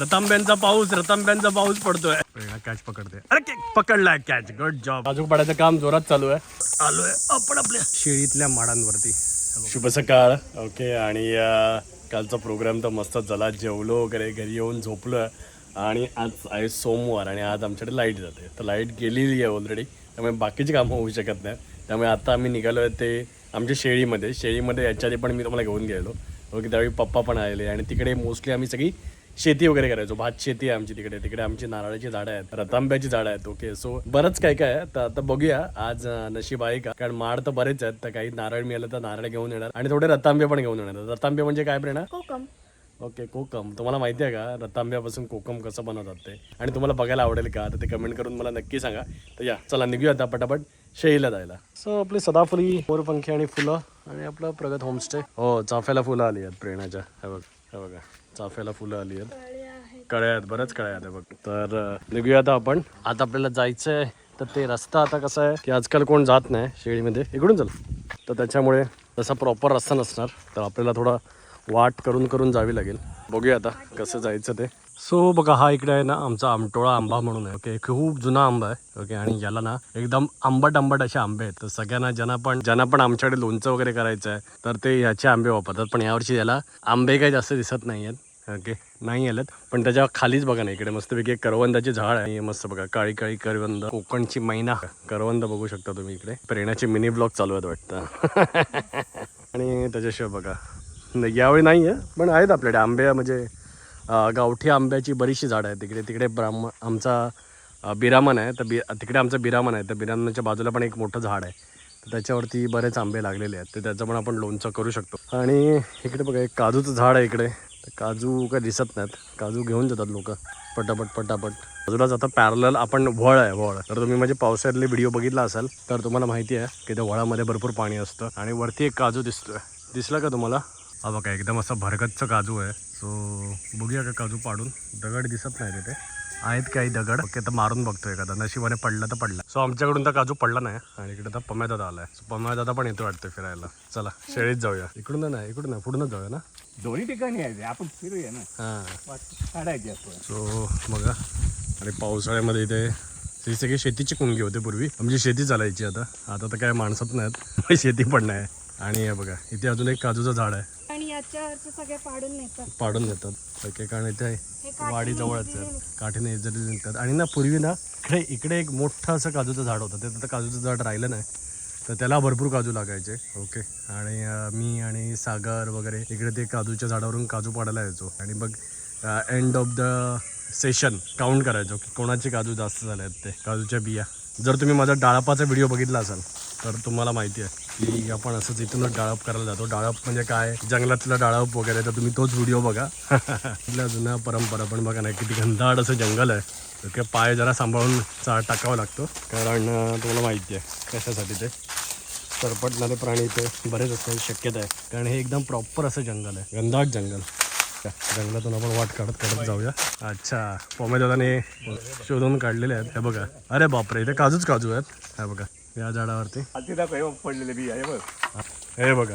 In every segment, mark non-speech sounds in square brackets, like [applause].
रतांब्यांचा पाऊस रतांब्यांचा पाऊस पडतोय. कॅच पकडते. अरे पकडलाय कॅच गुड जॉब काजू पाडायचं काम जोरात चालू आहे. आलोय आपण आपल्या शेळीतल्या माडांवरती. शुभ सकाळ. ओके आणि कालचा प्रोग्राम तर मस्तच झाला. जेवलो वगैरे घरी येऊन झोपलो आणि आज आहे सोमवार आणि आज आमच्याकडे लाइट जाते. तर लाइट गेलेली आहे ऑलरेडी त्यामुळे बाकीची कामं होऊ शकत नाही त्यामुळे आता आम्ही निघालो आहे ते आमच्या शेळीमध्ये. शेळीमध्ये याच्या आधी पण मी तुम्हाला घेऊन गेलो ओके त्यावेळी पप्पा पण आलेले. आणि तिकडे मोस्टली आम्ही सगळी शेती वगैरे करायचो. भात शेती आहे आमची तिकडे. तिकडे आमची नारळाची झाडं आहेत रतांब्याची झाडं आहेत. ओके सो बरंच काय काय आहे. तर आता बघूया. आज नशीब आहे का? कारण माड तर बरेच आहेत. तर काही नारळ मिळालं तर नारळ घेऊन येणार. आणि थोडे रतांबे पण घेऊन येणार. रतांबे म्हणजे काय प्रेरणा? कोकम. ओके कोकम. तुम्हाला माहिती आहे का? रतांब्यापासून कोकम कसं बनवतात ते? आणि तुम्हाला बघायला आवडेल का? तर ते कमेंट करून मला नक्की सांगा. तर या चला निघूया आता पटापट. शेळीला जायला. सो आपली सदाफुली मोरपंखी आणि फुलं आणि आपलं प्रगत होमस्टे हो चाफ्याला फुलं आली आहेत प्रेरणाच्या. हे बघ हे बघा. चाफ्याला फुलं आली आहेत. कळ्या आहेत. बऱ्याच कळ्या आहेत बघ. तर निघूया आता आपण. आता आपल्याला जायचं आहे तर ते रस्ता आता कसा आहे की आजकाल कोण जात नाही शेळीमध्ये. इकडून चल. तर त्याच्यामुळे तसा प्रॉपर रस्ता नसणार. तर आपल्याला थोडा वाट करून करून जावी लागेल. बघूया आता कसं जायचं ते. सो बघा हा इकडे आहे ना आमचा आमटोळा आंबा म्हणून आहे ओके खूप जुना आंबा आहे ओके आणि याला ना एकदम आंबट आंबट असे आंबे आहेत. तर सगळ्यांना ज्यांना पण ज्यांना पण आमच्याकडे लोणचं वगैरे करायचं आहे तर ते ह्याचे आंबे वापरतात. पण यावर्षी याला आंबे काही जास्त दिसत नाही आहेत ओके नाही आलेत. पण त्याच्या खालीच बघा ना इकडे मस्तपैकी एक करवंदाची झाड आहे. मस्त बघा काळी काळी करवंद कोकणची मैना. करवंद बघू शकता तुम्ही इकडे. प्रेरणाचे मिनी ब्लॉग चालू आहेत वाटतं. [laughs] आणि त्याच्याशिवाय बघा नाही, यावेळी नाही आहे पण आहेत आपल्याकडे आंबे म्हणजे गावठी आंब्याची बरीचशी झाडं आहेत. तिकडे तिकडे ब्राह्मण आमचा बिरामन आहे. तर बि तिकडे आमचं बिरामन आहे. तर बिरामनाच्या बाजूला पण एक मोठं झाड आहे. तर त्याच्यावरती बरेच आंबे लागलेले आहेत. तर त्याचं पण आपण लोणचं करू शकतो. आणि इकडे बघा एक काजूचं झाड आहे इकडे. तर काजू काय दिसत नाहीत. काजू घेऊन जातात लोक. पटापट पटापट. बाजूला जाता पॅरल आपण वळ आहे वळ तर तुम्ही म्हणजे पावसाळ्यातले व्हिडिओ बघितला असाल तर तुम्हाला माहिती आहे की त्या वळामध्ये भरपूर पाणी असतं आणि वरती एक काजू दिसतोय. दिसला का तुम्हाला? हा बघा एकदम असा भरगतचं काजू आहे. सो बघूया का काजू पाडून. दगड दिसत नाही तिथे आहेत काही दगड. ओके तर मारून बघतोय एखादा. नशिबाने पडला तर पडला. सो आमच्याकडून तर काजू पडला नाही. आणि इकडे तर पम्या दादा आलाय. सो पम्या दादा पण येतो वाटतं फिरायला. चला शेळीत जाऊया. इकडून नाही इकडून नाही पुढूनच जाऊया ना? दोन्ही ठिकाणी आहे आपण फिरूया ना. हां. वाट काढायची आपण सो बघा. आणि पावसाळ्यामध्ये इथे ही सगळी शेतीची कुंगी होते पूर्वी. आमची शेती चालायची आता. आता तर काय माणसंच नाहीत. [laughs] शेती पण नाही. आणि हे बघा इथे अजून एक काजूचं झाड आहे. आणि याच्यावरचे सगळे पाडून नेतात. पाडून देतात ओके कारण इथे हे काठी वाडी जवळच आहे काठीने जरी निघतात. आणि ना पूर्वी ना इकडे इकडे एक मोठं असं काजूचं झाड होतं. ते आता काजूचं झाड राहिलं नाही. तर त्याला भरपूर काजू लागायचे. ओके आणि मी आणि सागर वगैरे इकडे ते काजूच्या झाडावरून काजू पाडायला यायचो. आणि मग end of the session count करायचो की कोणाचे काजू जास्त झाले आहेत ते. काजूच्या बिया. जर तुम्ही माझा डाळपाचा व्हिडिओ बघितला असाल तर तुम्हाला माहिती आहे. की आपण असंच इथूनच डाळप करायला जातो. डाळप म्हणजे काय? जंगलातला डाळप वगैरे तर तुम्ही तोच व्हिडिओ बघा. इथल्या जुन्या परंपरा पण बघा नाही किती घनदाट असं जंगल आहे. तर पाय जरा सांभाळून चा टाकावा लागतो. कारण तुम्हाला माहिती आहे कशासाठी ते. सरपटणारे प्राणी इथे बरेच असण्याची शक्यता आहे. कारण हे एकदम प्रॉपर असं जंगल आहे. घनदाट जंगल. जंगलातून आपण वाट काढत काढत जाऊया. अच्छा. पोमेदादाने शोधून काढलेले आहेत. हे बघा. अरे बापरे इथे काजूच काजू आहेत. हे बघा. या झाडावरती. पडलेले बी आहे बघ. हे बघा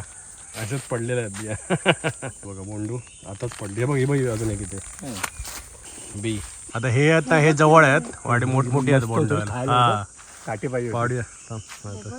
असेच पडलेले आहेत बिया. [laughs] बघा मोंडू आताच पडली. हे बघ ही बघ अजून एक इथे. बी. आता हे आहेत ना हे जवळ आहेत. वाडी मोठमोठी आहेत बोंड. हा. काठी पाहिजे पाडूया. आता.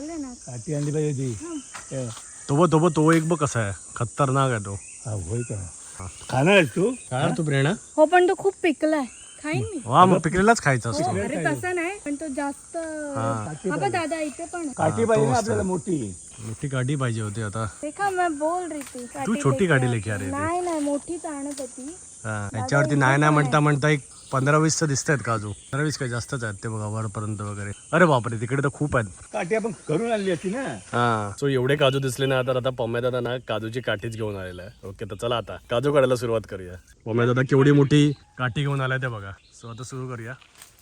काठी आणली पाहिजे ती तो बघ तो बघ तो एक बघ कसा आहे. खतरनाक आहे तो. हा होय का खाणार आहेस तू? काय तू प्रेरणा? हो पण तो खूप पिकलाय. खाईन मी. वा मग पिकलेलाच खायचा असतो. अरे तसा नाही पण तो जास्त हा. बघ दादा इथे पण. काठी पाहिजे आपल्याला मोठी. मोठी गाडी पाहिजे होती आता. देखा मैं बोल रही थी तू छोटी. गाडी लेके आ रही थी. नाही नाही मोठीच आणत होती. हा, याच्यावरती नाही नाही म्हणता म्हणता एक पंधरा वीस तर दिसत आहेत काजू पंधरा वीस काय जास्तच आहेत ते बघा वरपर्यंत वगैरे. अरे बापरे तिकडे तर खूप आहेत. काठी आपण करून आणली असती ना. हा. सो एवढे काजू दिसले ना तर आता पम्या दादा ना काजूची काठीच घेऊन आलेला आहे. ओके तर चला आता काजू काढायला सुरुवात करूया. पम्या दादा केवढी मोठी काठी घेऊन आलाय ते बघा. सो आता सुरू करूया.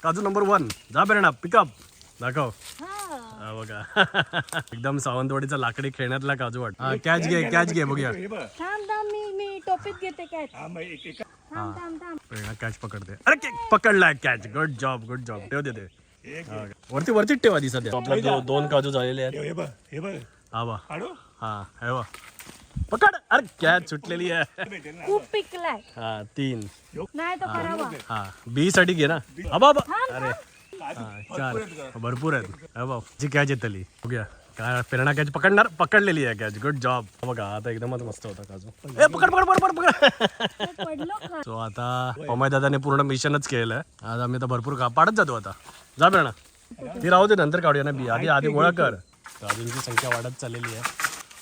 काजू नंबर वन जा बेरणा पिकअप दाखव. हा. हा बघा. [laughs] एकदम सावंतवाडीचा लाकडी खेळण्यातला काजू वाट हा कॅच घे कॅच घे बघूया. हे बघ थांब थांब मी मी टोपीत घेते कॅच. हा मग एक एक. थांब थांब थांब. प्रेरणा कॅच पकडते. अरे के- पकडलाय catch. Good job good job ठेव दे ते हा, वरती वरतीच ठेवा ती सध्या. आपल्या दो- दोन काजू झालेले आहेत. हे बघ हे बघ. हा बा काढू? हा हे बा पकड. अरे कॅच सुटलेली आहे. [laughs] खूप पिकलाय. हा तीन. नाही तो करावा. हा बी साठी घे ना. अबा अबा. अरे. हा, चार. भरपूर आहेत. अबा जी कॅच येतली बघूया काय प्रेरणा कॅच पकडणार? पकडलेली आहे कॅच गुड जॉब बघा आता एकदमच मस्त होता काजू ए पकड पकड पकड पकड. सो [laughs] आता पमाय दादाने पूर्ण मिशनच केलंय आज आम्ही आता भरपूर का पाडत जातो आता. जा प्रेरणा. ती राहू दे नंतर काढूया ना बी. आधी आधी गोळा कर. काजूंची संख्या वाढत चाललेली आहे.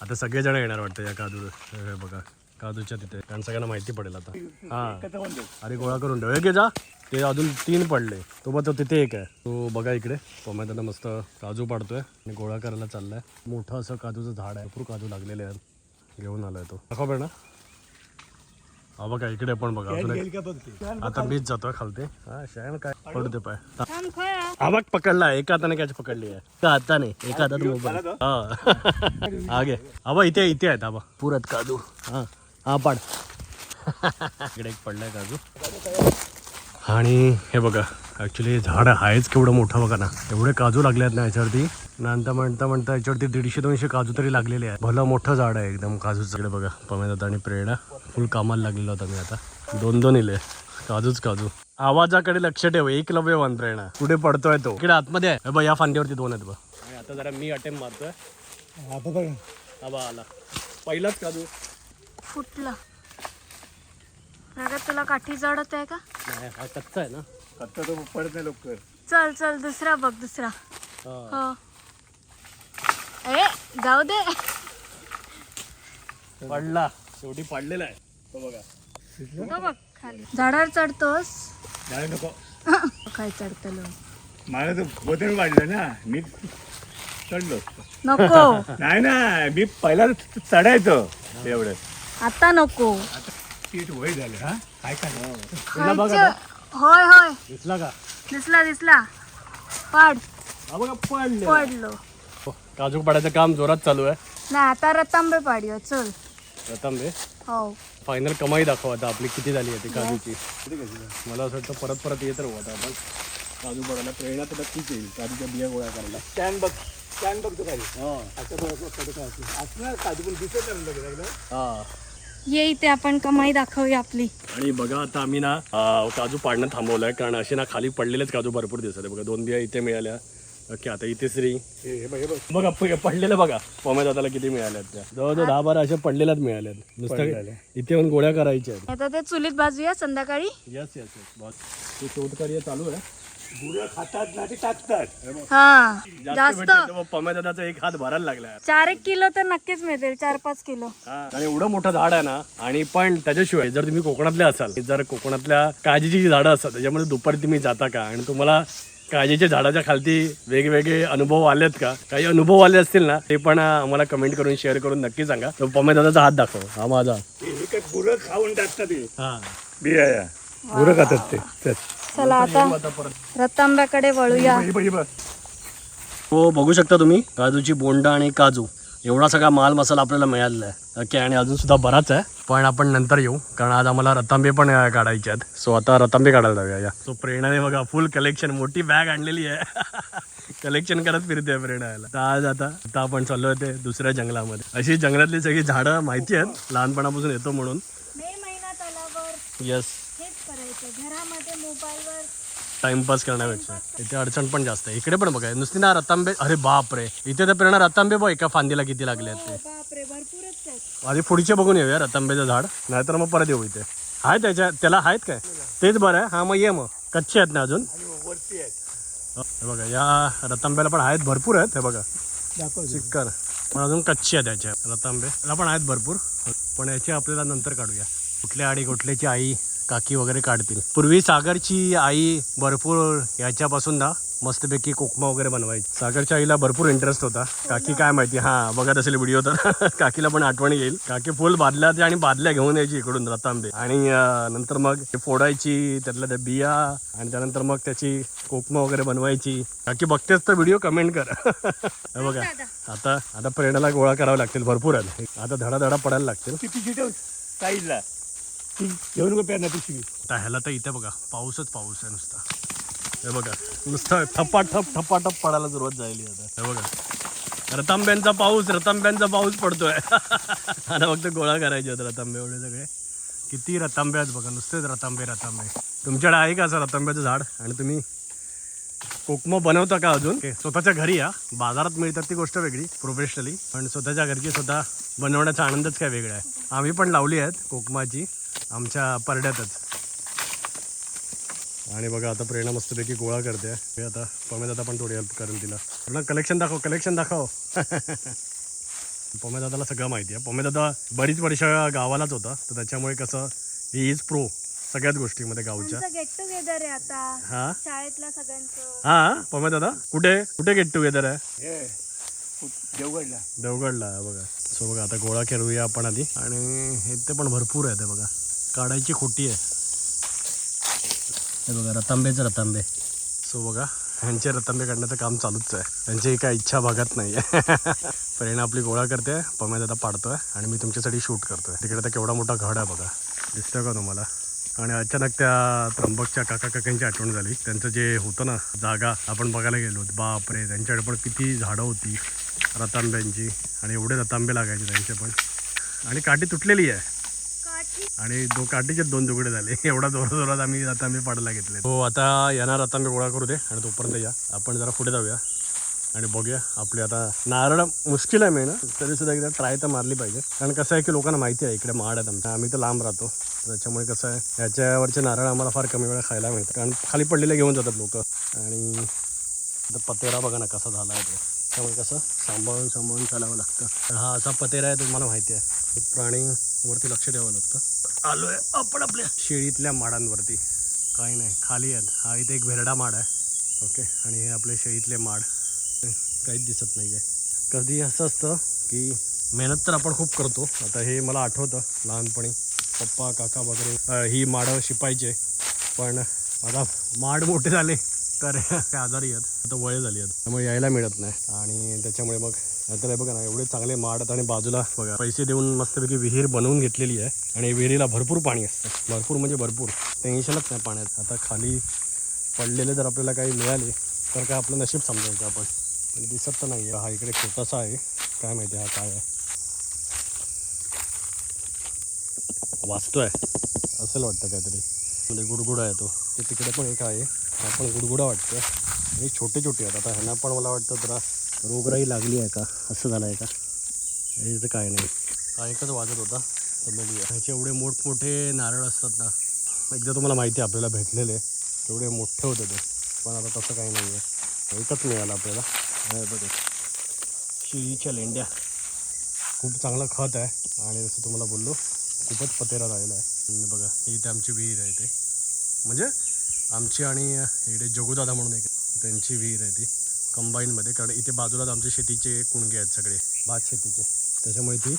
आता सगळेजण येणार वाटतं या काजू हे बघा. काजूच्या तिथे. कारण सगळ्यांना माहिती पडेल आता. हा. अरे गोळा करून ठेव. घे जा. ते अजून तीन पडले. तो बघ तो तिथे एक आहे. तो बघा इकडे. पमाय दादा मस्त काजू पाडतोय. आणि गोळा करायला चाललाय. मोठं असं काजूचं झाड आहे. भरपूर काजू लागलेले आहेत. घेऊन आलाय तो. दाखव प्रेरणा हा बघा इकडे पण बघा. अजून एक. आता मीच जातोय खालते. हा शायन काय पडू दे पाय. हा. बघ पकडला. एका हाताने कॅच पकडली आहे. एका हाताने. एका हातात मोबाईल. हा. [laughs] हा घे. आबा इथे इथे आहेत. आबा पुरत काजू. हा. हा पाड. इकडे एक पडलाय काजू. आणि हे बघा ॲक्च्युली झाड आहेच केवढं मोठं बघा ना. एवढे काजू लागले आहेत ना याच्यावरती. नंतर म्हणता म्हणता याच्यावरती दीडशे दोनशे काजू तरी लागलेले आहेत. भलं मोठं झाड आहे एकदम काजूचं. इकडे बघा पमेदात आणि प्रेरणा फुल कामाला लागलेला होता मी आता. दोन दोन इले. काजूच काजू. आवाजाकडे लक्ष ठेव. एक लव्य वन प्रेरणा कुठे पडतोय तो? इकडे आतमध्ये आहे. हे बघ या फांदीवरती दोन आहेत बघ. आणि आता जरा मी अटेम्प मारतोय. आता आला. पहिलाच काजू. फुटलं. नगर तुला काठी जडत आहे का? नाही हा कच्चा आहे ना. आता तो पडत नाही लवकर. चल चल दुसरा बघ दुसरा. हा. हो. ए जाऊ दे. पडला. शेवटी पडलेला आहे. तो बघा. तो बघ खाली. झाडावर चढतोस? नाही नको. काय चढतलो? मला तर वाढलं ना. मी चढलो. नको. नाही ना मी पहिला चढायचो एवढं. आता नको. पीठ वय झालं हा? काय काय? खायचं होय होय. दिसला का? दिसला दिसला. पाड. हा बघा पडले. पडलो. काजू पाडायचं काम जोरात चालू आहे. नाही आता रतांबे पाडूया चल. प्रथम हे. हो फायनल कमाई दाखव आता आपली किती झाली आहे ती काजूची. मला असं वाटतं परत परत येत राहू आता आपण. काजू पडायला प्रेरणा तर नक्कीच येईल काजूच्या बिया गोळा करायला. स्टँड बघ स्टँड बघतो काही असणार काजू पण दिसत नाही. हा. ये इथे आपण कमाई दाखवूया आपली. आणि बघा आता आम्ही ना अं, काजू पाडणं थांबवलंय कारण असे ना खाली पडलेलेच काजू भरपूर दिसत आहे बघा दोन बिया इथे मिळाल्या. ओके आता इथे श्री. हे हे बघ हे बघ. बघा प- पडलेलं बघा. पोम्या दादाला किती मिळाल्यात त्या. जवळजवळ दहा बारा अशा पडलेल्याच मिळाल्यात. नुसतं. इथे येऊन गोळ्या करायच्या आहेत. आता ते चुलीत भाजूया संध्याकाळी. यस यस यस बस. ते शोधकार्य चालू आहे. गुरं खातात ना ते टाकतात. हा जास्त जास्त. भेटले तेव्हा पम्या दादाचा एक हात भरायला लागलाय चार एक किलो तर नक्कीच मिळतील चार पाच किलो. आणि एवढं मोठं झाड आहे ना आणि पण त्याच्याशिवाय जर तुम्ही कोकणातले असाल जर कोकणातल्या काजीची जी झाडं असतात त्याच्यामध्ये दुपारी तुम्ही जाता का? आणि तुम्हाला काजीच्या झाडाच्या खालती वेगवेगळे अनुभव आलेत का? काही अनुभव आले असतील ना ते पण आम्हाला कमेंट करून शेअर करून नक्की सांगा. तर पम्या दादाचा हात दाखव. हा माझा. काय गुरं खाऊन टाकतात बिया गुरं खातात ते. चल. चला आता रतांब्याकडे वळूया. हे बघ शकता तुम्ही काजूची बोंड आणि काजू. एवढा सगळा माल मसाला आपल्याला मिळालेला आहे. ओके आणि अजून सुद्धा बराच आहे. पण आपण नंतर येऊ कारण आज आम्हाला रतांबे पण काढायचे आहेत. सो आता रतांबे काढायला जाऊया या. सो प्रेरणाने बघा फुल कलेक्शन मोठी बॅग आणलेली आहे. [laughs] कलेक्शन करत फिरते प्रेरणाला तर आज आता आता आपण चाललो होते दुसऱ्या जंगलामध्ये. अशी जंगलातली सगळी झाडं माहिती आहेत. लहानपणापासून येतो म्हणून. मे येस मोबाईलवर. टाइमपास करण्यापेक्षा. इथे अडचण पण जास्त आहे. इकडे पण बघा नुसती ना रतांबे अरे बाप रे इथे तर प्रेरणा रतांबे बघ एका फांदीला किती लागले आहेत ते. बापरे भरपूरच आहेत. आधी पुढचे बघून येऊया रतांब्याचं झाड. नाहीतर मग परत येऊ इथे. आहे त्याच्या त्याला आहेत काय? तेच बरं आहे. हा मग ये मग. कच्चे आहेत ना अजून? वरती आहेत. हे बघा या रतांब्याला पण आहेत भरपूर आहेत हे बघा. दाखव चिक्कर. पण अजून कच्चे आहेत त्याच्या रतांबे. याला पण आहेत भरपूर. पण याचे आपल्याला नंतर काढूया. कुठल्या आणि कुठल्याची आई? काकी वगैरे काढतील. पूर्वी सागरची आई भरपूर याच्यापासून ना मस्तपैकी कोकमा वगैरे बनवायची. सागरच्या आईला भरपूर इंटरेस्ट होता. काकी काय माहिती? हा बघत असेल व्हिडिओ तर. [laughs] काकीला पण आठवण येईल. काकी फुल बादल्या आणि बादल्या घेऊन यायची इकडून रतांबे. आणि नंतर मग ते फोडायची त्यातल्या त्या बिया आणि त्यानंतर मग त्याची कोकमा वगैरे बनवायची. काकी बघतेच तर व्हिडिओ कमेंट कर. [laughs] हे बघा आता आता प्रेरणाला गोळा करावे लागतील भरपूर आता धडा धडा पडायला लागतील. ती पिशवी ठेव साईडला ती घेऊन नको प्याना पिशवी आता ह्याला तर इथे बघा पाऊसच पाऊस आहे नुसता. हे बघा नुसतं ठप्पा ठप ठप्पा ठप पडायला सुरुवात झाली आता. हे बघा. रतांब्यांचा पाऊस रतांब्यांचा पाऊस पडतोय. [laughs] आता फक्त गोळा करायचे होते रतांबे एवढे सगळे. किती रतांबे आहेत बघा नुसतेच रतांबे रतांबे. तुमच्याकडे आहे का असं रतांब्याचं झाड? आणि तुम्ही कोकम बनवता का अजून? स्वतःच्या घरी या. बाजारात मिळतात ती गोष्ट वेगळी प्रोफेशनली पण स्वतःच्या घरची स्वतः बनवण्याचा आनंदच काय वेगळा आहे. आम्ही पण लावली आहेत कोकमाची. आमच्या परड्यातच. आणि बघा आता प्रेरणा मस्तपैकी गोळा करते. हे आता पमे दादा पण थोडी हेल्प करेल तिला. पूर्ण कलेक्शन दाखव कलेक्शन दाखव. [laughs] पमे दादाला सगळं माहिती आहे. पमे दादा बरीच वर्ष गावालाच होता. तर त्याच्यामुळे कसं ही इज प्रो सगळ्याच गोष्टीमध्ये गावच्या. गेट टुगेदर आहे आता. हा? शाळेतल्या सगळ्यांचं. हा? पमे दादा कुठे? कुठे गेट टुगेदर आहे? हे देवगडला. देवगडला आहे बघा. सो बघा आता गोळा करूया आपण आधी. आणि हे ते पण भरपूर आहे ते बघा. काढायची खोटी आहे. हे बघा रतांबेच रतांबे. सो बघा ह्यांचे रतांबे काढण्याचं काम चालूच आहे. त्यांची काय इच्छा भागत नाही. [laughs] आहे प्रेरणा आपली गोळा करते पमेद आता पाडतोय आणि मी तुमच्यासाठी शूट करतोय. तिकडे तर केवढा मोठा घड आहे बघा. दिसतोय का तुम्हाला? आणि अचानक त्या त्र्यंबकच्या काका काकांची आठवण झाली. त्यांचं जे होतं ना जागा आपण बघायला गेलो बापरे त्यांच्याकडे पण किती झाडं होती रतांब्यांची. आणि एवढे रतांबे लागायचे त्यांचे पण. आणि काठी तुटलेली आहे. आणि दो काठीचे दोन तुकडे झाले. [laughs] एवढा जोरात जोरात आम्ही आता आम्ही पाडायला घेतले हो आता येणार आता मी गोळा करू दे आणि तोपर्यंत या. आपण जरा पुढे जाऊया आणि बघूया आपली आता नारळ मुश्किल आहे मिळणं तरी सुद्धा एकदा ट्राय तर मारली पाहिजे. कारण कसं आहे की लोकांना माहिती आहे इकडे माड आहेत आमच्या. आम्ही तर लांब राहतो. त्याच्यामुळे कसं आहे ह्याच्यावरचे नारळ आम्हाला फार कमी वेळा खायला मिळतात. कारण खाली पडलेले घेऊन जातात लोक. आणि आता पतेरा बघा ना कसा झाला आहे तो. त्यामुळे कसं सांभाळून सांभाळून चालावं लागतं. हा असा पतेरा आहे तुम्हाला माहिती आहे. प्राणी प्राणीवरती लक्ष द्यावं लागतं. आलोय आपण आपल्या शेळीतल्या माडांवरती. काही नाही खाली आहेत. हा इथे एक भेरडा माड आहे. ओके आणि हे आपले शेळीतले माड. काहीच दिसत नाही आहे. कधी असं असतं की मेहनत तर आपण खूप करतो. आता हे मला आठवतं लहानपणी. पप्पा काका वगैरे ही माडं शिपायचे. पण आता माड मोठे झाले तर आजारी आहेत. आता वय झाली आहेत. त्यामुळे यायला मिळत नाही. आणि त्याच्यामुळे मग नाहीतर बघा ना एवढे चांगले माड आणि बाजूला बघा पैसे देऊन मस्तपैकी विहीर बनवून घेतलेली आहे. आणि विहिरीला भरपूर पाणी असतं. भरपूर म्हणजे भरपूर. टेन्शनच नाही पाण्यात आता खाली पडलेले जर आपल्याला काही मिळाले तर काय आपलं नशीब समजायचं आपण. पण दिसत तर नाही हा इकडे छोटासा आहे. काय माहिती हा काय आहे. वाचतोय. असेल वाटतं काहीतरी. म्हणजे गुडगुडा आहे तो. ते तिकडे पण एक आहे. हा पण गुडगुडा वाटतं आणि छोटे छोटे आहेत. आता ह्यांना पण मला वाटतं जरा रोगराई लागली आहे का? असं झालं आहे का? हे तर काय नाही. हा एकच वाजत होता. तर बघूया ह्याचे एवढे मोठमोठे नारळ असतात ना. एकदा तुम्हाला माहिती आहे आपल्याला भेटलेले. तेवढे मोठे होते ते. पण आता तसं काही नाही आहे. एकच मिळालं आपल्याला. बघा शिळीच्या लेंड्या. खूप चांगलं खत आहे. आणि जसं तुम्हाला बोललो खूपच पतेरा राहिला आहे. बघा ही इथे आमची विहीर आहे ते. म्हणजे आमची आणि इकडे जगुदादा म्हणून एक त्यांची विहीर आहे ती. कंबाईनमध्ये कारण इथे बाजूलाच आमचे शेतीचे कुणगे आहेत सगळे भात शेतीचे. त्याच्यामुळे ती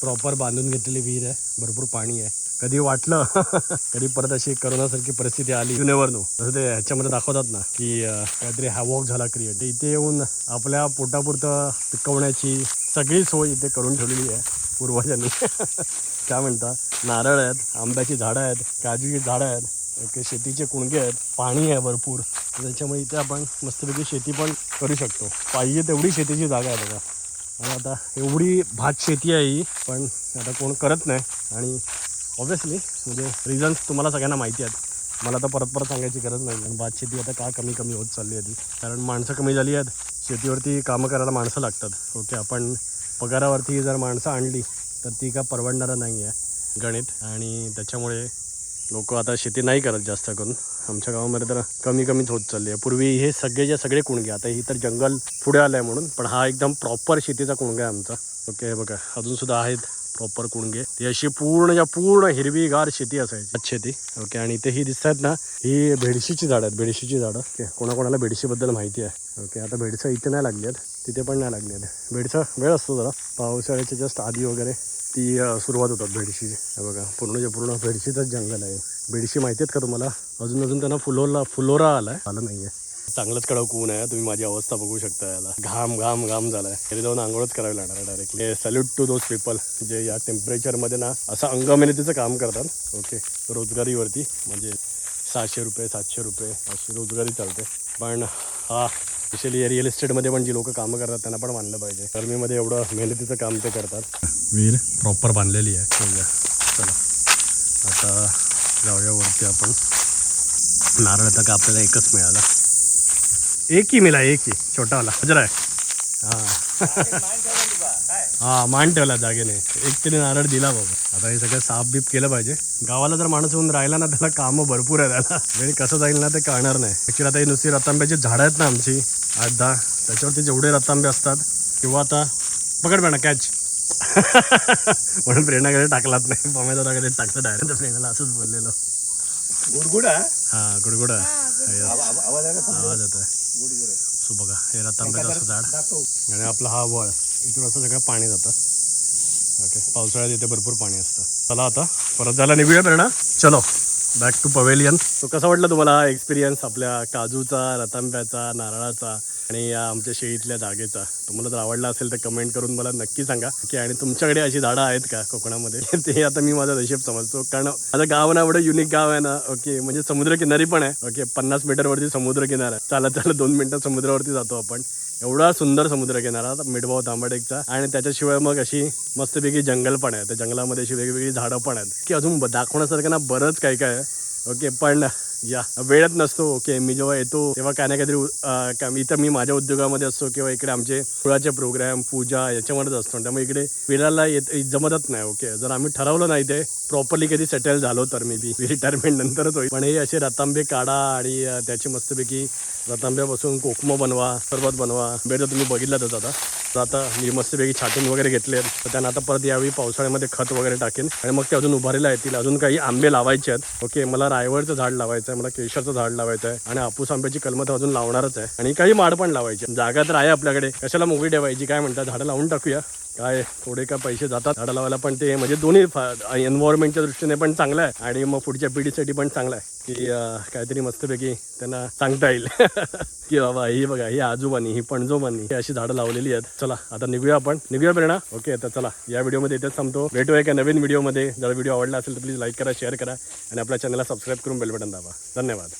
प्रॉपर बांधून घेतलेली विहीर आहे भरपूर पाणी आहे. कधी वाटलं [laughs] कधी परत अशी करोनासारखी परिस्थिती आली. यू नेवर नो तसं ते ह्याच्यामध्ये दाखवतात ना की काहीतरी हॅवॉक झाला क्रिएट इथे येऊन आपल्या पोटापुरतं पिकवण्याची सगळी सोय इथे करून ठेवलेली आहे. पूर्वजांनी. काय म्हणता? नारळ आहेत आंब्याची झाडं आहेत काजूची झाडं आहेत ओके शेतीचे कुणगे आहेत पाणी आहे भरपूर. त्याच्यामुळे इथे आपण मस्तपैकी शेती पण करू शकतो. पाहिजे तेवढी शेतीची जागा आहे बघा. आणि आता एवढी भात शेती आहे ही पण आता कोण करत नाही. आणि ऑब्व्हियसली म्हणजे रिझन्स तुम्हाला सगळ्यांना माहिती आहेत. मला तर परत परत सांगायची गरज नाही. कारण भात शेती आता का कमी कमी होत चालली आहे ती? कारण माणसं कमी झाली आहेत. शेतीवरती कामं करायला माणसं लागतात. ओके आपण पगारावरती जर माणसं आणली तर ती का परवडणारं नाही आहे गणित आणि त्याच्यामुळे लोक आता शेती नाही करत जास्त करून. आमच्या गावामध्ये तर कमी कमीच होत चालली आहे. पूर्वी हे सगळेच्या सगळे कुणगे आता ही तर जंगल पुढे आलं आहे म्हणून पण हा एकदम प्रॉपर शेतीचा कुणगा आहे आमचा. ओके हे बघा अजून सुद्धा आहेत प्रॉपर कुणगे. ती अशी पूर्ण या पूर्ण हिरवीगार शेती असायची. शेती. ओके आणि इथे ही दिसतात ना ही भेडशीची झाडं आहेत भेडशीची झाडं. ओके कोणाकोणाला भेडशीबद्दल माहिती आहे. ओके आता भेडसं इथे नाही लागली आहेत तिथे पण नाही लागली आहेत भेडसं वेळ असतो जरा पावसाळ्याच्या जस्ट आधी वगैरे. ती सुरुवात होतात भेडशीची हे बघा पूर्णच्या पूर्ण बेडशीचंच जंगल आहे. बेडशी माहिती आहेत का तुम्हाला? अजून अजून त्यांना फुलोरा फुलोरा आलाय. आलं नाहीये. चांगलंच कडक ऊन आहे तुम्ही माझी अवस्था बघू शकता याला. घाम घाम घाम झालाय. तरी जाऊन आंघोळच करावी लागणार आहे directly salute to those people जे या टेम्परेचरमध्ये ना असं अंग मेहनतीचं काम करतात. ओके रोजगारीवरती. म्हणजे सहाशे रुपये सातशे रुपये अशी रोजगारी चालते. पण हा स्पेशली रिअल इस्टेटमध्ये पण जी लोक कामं करतात त्यांना पण मानलं पाहिजे. गरमीमध्ये एवढं मेहनतीचं काम ते करतात. विहीर प्रॉपर बांधलेली आहे. बघूया. चला. आता जाऊया वरती आपण. नारळ तर का आपल्याला एकच मिळाला. एक ही मिळाला एक. ही छोटावाला. हजर आहे. हां. हा मान ठेवला जागेने. एक तरी नारळ दिला बाबा. आता हे सगळं साफ बीप केलं पाहिजे. गावाला जर माणूस होऊन राहिला ना त्याला कामं भरपूर आहे त्याला वेळ कसं जाईल ना ते कळणार नाही. ॲक्च्युली आता ही नुसती रतांब्याची झाडं आहेत ना आमची. आठ दहा. त्याच्यावरती जेवढे रतांबे असतात किंवा आता पकड [laughs] प्रेरणा कॅच म्हणून प्रेरणाकडे टाकलाच नाही. पमेदा वगैरे टाकलं डायरेक्ट प्रेरणाला असंच बोललेलं. गुडगुडा? हा गुडगुडा. आवाज येत आहे. सो बघा हे रतांब्याचं असं झाड. आणि आपला हा वळ इथून असं सगळं पाणी जातं. ओके पावसाळ्यात इथे भरपूर पाणी असतं. चला आता परत जायला निघूया प्रेरणा. चलो. बॅक टू पवेलियन तो कसा वाटला तुम्हाला एक्सपिरियन्स आपल्या काजूचा रतांब्याचा नारळाचा? आणि या आमच्या शेळीतल्या जागेचा तुम्हाला जर आवडला असेल तर कमेंट करून मला नक्की सांगा. की आणि तुमच्याकडे अशी झाडं आहेत का कोकणामध्ये? [laughs] ते आता मी माझा नशीब समजतो. कारण माझं गाव ना एवढं युनिक गाव आहे ना ओके म्हणजे समुद्रकिनारी पण आहे. ओके पन्नास मीटरवरती समुद्रकिनारा आहे. चालत चालत दोन मिनिटं समुद्रावरती जातो आपण. एवढा सुंदर समुद्रकिनारा मिडभाव तांबडेकचा. आणि त्याच्याशिवाय मग अशी मस्तपैकी जंगल पण आहे. त्या जंगलामध्ये अशी वेगवेगळी झाडं पण आहेत. की अजून दाखवण्यासारखं ना बरंच काय काय आहे. ओके पण या वेळच नसतो. ओके मी जेव्हा येतो तेव्हा काय ना काहीतरी इथं मी माझ्या उद्योगामध्ये असतो किंवा इकडे आमचे कुळाचे प्रोग्राम पूजा याच्यामध्येच असतो. त्यामुळे इकडे वेळाला येत जमतच नाही. ओके जर आम्ही ठरवलं नाही ते प्रॉपरली कधी सेटल झालो तर मी बी रिटायरमेंट नंतरच होईल. पण हे असे रतांबे काढा आणि त्याची मस्तपैकी रतांब्यापासून कोकमं बनवा सरबत बनवा. बेड तुम्ही बघितलातच आता. तर आता मी मस्तपैकी छाटून वगैरे घेतले. तर त्यांना आता परत यावेळी पावसाळ्यामध्ये खत वगैरे टाकेन. आणि मग ते अजून उभारीला येतील अजून काही आंबे लावायचे आहेत. ओके मला रायवडचं झाड लावायचं आहे मला केशरचं झाड लावायचं आहे आणि आपूस आंब्याची कलमत अजून लावणारच आहे. आणि काही माड पण लावायची. जागा तर आहे आपल्याकडे. कशाला मोकळी ठेवायची? काय म्हणतात? झाडं लावून टाकूया. काय थोडे काय पैसे जातात? झाडं लावायला पण ते म्हणजे दोन्ही एन्व्हायरमेंटच्या दृष्टीने पण चांगलं आहे. आणि मग पुढच्या पिढीसाठी पण चांगलं आहे. की काहीतरी मस्तपैकी त्यांना सांगता येईल. [laughs] की बाबा ही बघा ही आजोबानी ही पणजोबानी ही अशी झाडं लावलेली आहेत. चला आता निघूया आपण. निघूया प्रेरणा? ओके तर चला या व्हिडिओमध्ये इथेच थांबतो. भेटूया एका नवीन व्हिडिओमध्ये. जर व्हिडिओ आवडला असेल तर प्लीज लाईक करा शेअर करा आणि आपल्या चॅनलला सबस्क्राईब करून बेल बटन दाबा. धन्यवाद.